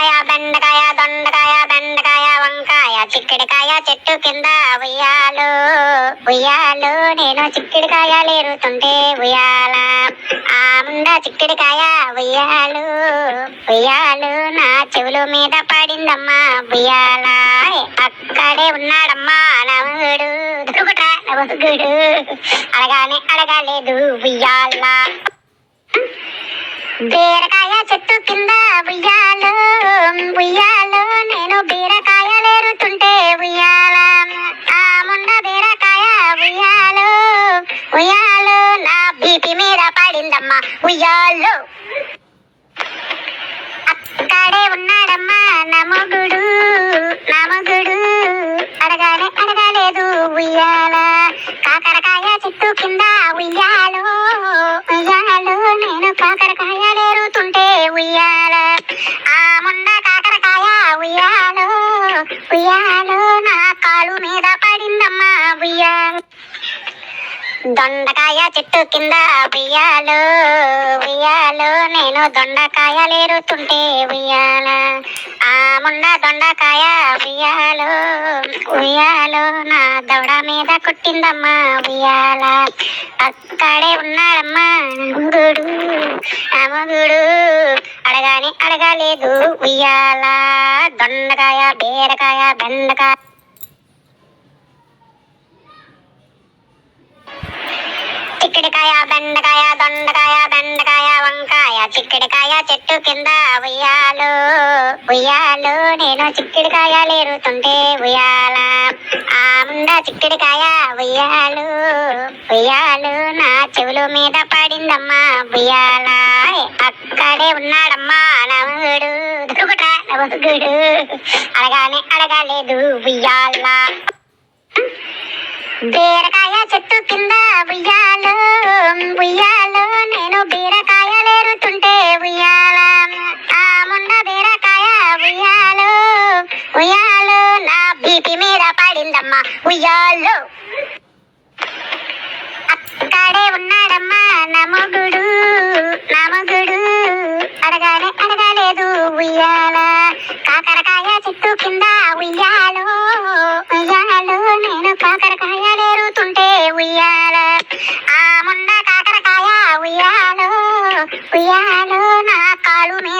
చిక్కుడుకాయ బెండకాయ దొండకాయ బెండకాయ వంకాయ. చిక్కుడుకాయ చెట్టు కింద ఉయ్యాలు. ఉయ్యాలు నేను చిక్కుడుకాయ లేరుతుంటే ఉయ్యాల. ఆ ముంద చిక్కుడుకాయ ఉయ్యాలు. ఉయ్యాలు నా చెవుల మీద పడిందమ్మా ఉయ్యాల. అక్కడే ఉన్నాడమ్మా నవగుడు దురుగుట నవగుడు అడగానే అడగలేదు ఉయ్యాల. బీరకాయ చెట్టు కింద ఉయ్యాల. ఉయ్యాలు నేను ఉయ్యాల ఆ బీరకాయ ఉయ్యాలు. ఉయ్యాలు నా మీద పడిందమ్మా ఉయ్యాలు. అక్కడే ఉన్నాడమ్మా నమగుడు నమగుడు అడగాలే అడగలేదు ఉయ్యాల. కాకరకాయ చెట్టు కింద ఉయ్యాలు. ఉయ్యాలు నేను కాకరకాయ లేరుతుంటే ఉయ్యాల. ఆ ముండ ఉయ్యాలు నా కాలు మీద పడిందమ్మా ఉయ్యాలు దొండకాయ చెట్టు కింద ఉయ్యాలు ఉయ్యాలు నేను దొండకాయ లేరుతుంటే ఉయ్యాల ఆ ముండ దొండకాయ ఉయ్యాలు ఉయ్యాలు నా దవడ మీద కొట్టిందమ్మా ఉయ్యాల అక్కడే ఉన్నాడమ్మా గుడు అడగానే అడగలేదు ఉయ్యాలా దొండకాయ బీరకాయ బెండకాయ. చిక్కడికాయ బెండకాయ దొండకాయ బెండకాయ వంకాయ. చిక్కడికాయ చెట్టు కింద ఉయ్యాలు. ఉయ్యాలు నేను చిక్కడికాయ లేరుతుంటే ఉయ్యాల. ఆ ముండ చిక్కడికాయ ఉయ్యాలు. ఉయ్యాలు నా చెవుల మీద పడిందమ్మా ఉయ్యాల అక్కడే ఉన్నాడమ్మా. దురుగుట అడగానే అడగలేదు ఉయ్యాల. బీరకాయ చెట్టు కింద ఉయ్యాలు ఉయ్యాలు. నేను బీరకాయ లేరుతుంటే ఉయ్యాల. ఆ ముండ బీరకాయ ఉయ్యాలు ఉయ్యాలు. నా బీపీ మీద పడిందమ్మా ఉయ్యాలు. అక్కడే ఉన్నాడమ్మా నమగుడు నమగుడు అడగానే అడగలేదు ఉయ్యాలు చెట్టు కింద ఉయ్యాలు ఉయ్యాలో నేను కాకరకాయ లేరుతుంటే ఉయ్యాల. ఆ ముండ కాకరకాయ ఉయ్యాలు ఉయ్యాలు నా కాలు మీద